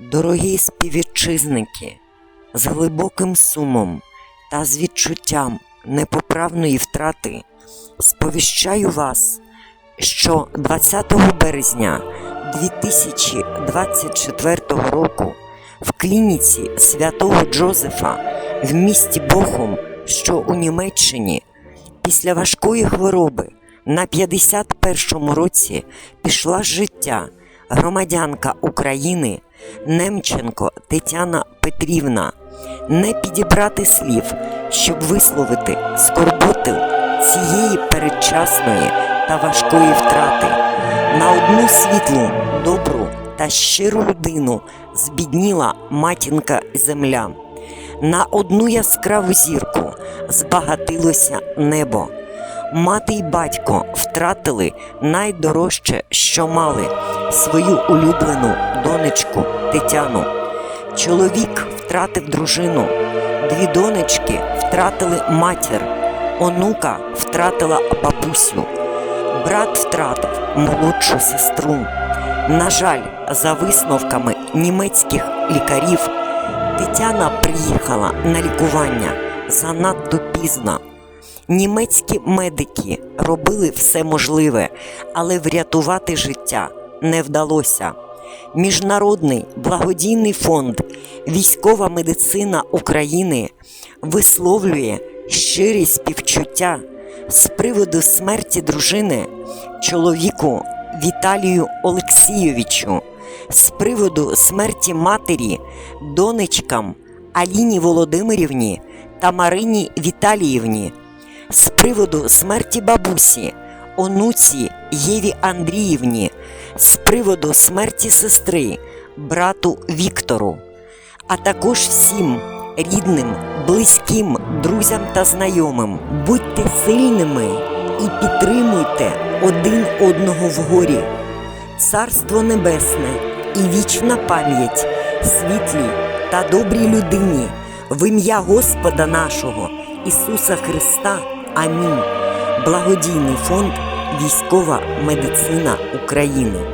Дорогі співвітчизники, з глибоким сумом та з відчуттям непоправної втрати сповіщаю вас, що 20 березня 2024 року в клініці святого Джозефа в місті Бохум, що у Німеччині, після важкої хвороби на 51-му році пішла життя громадянка України Немченко Тетяна Петрівна. Не підібрати слів, щоб висловити скорботу цієї передчасної та важкої втрати. На одну світлу, добру та щиру людину збідніла матінка земля. На одну яскраву зірку збагатилося небо. Мати й батько втратили найдорожче, що мали свою улюблену донечку Тетяну. Чоловік втратив дружину, дві донечки втратили матір, онука втратила бабусю, брат втратив молодшу сестру. На жаль, за висновками німецьких лікарів, Тетяна приїхала на лікування занадто пізно. Німецькі медики робили все можливе, але врятувати життя не вдалося. Міжнародний благодійний фонд Військова медицина України висловлює щирі співчуття з приводу смерті дружини чоловіку Віталію Олексійовичу, з приводу смерті матері донечкам Аліні Володимирівні та Марині Віталіївні, з приводу смерті бабусі онуці Єві Андріївні, з приводу смерті сестри, брату Віктору, а також всім рідним, близьким, друзям та знайомим. Будьте сильними і підтримуйте один одного в горі. Царство Небесне і вічна пам'ять світлій та добрій людині в ім'я Господа нашого Ісуса Христа. Амінь. Благодійний фонд Військова медицина України.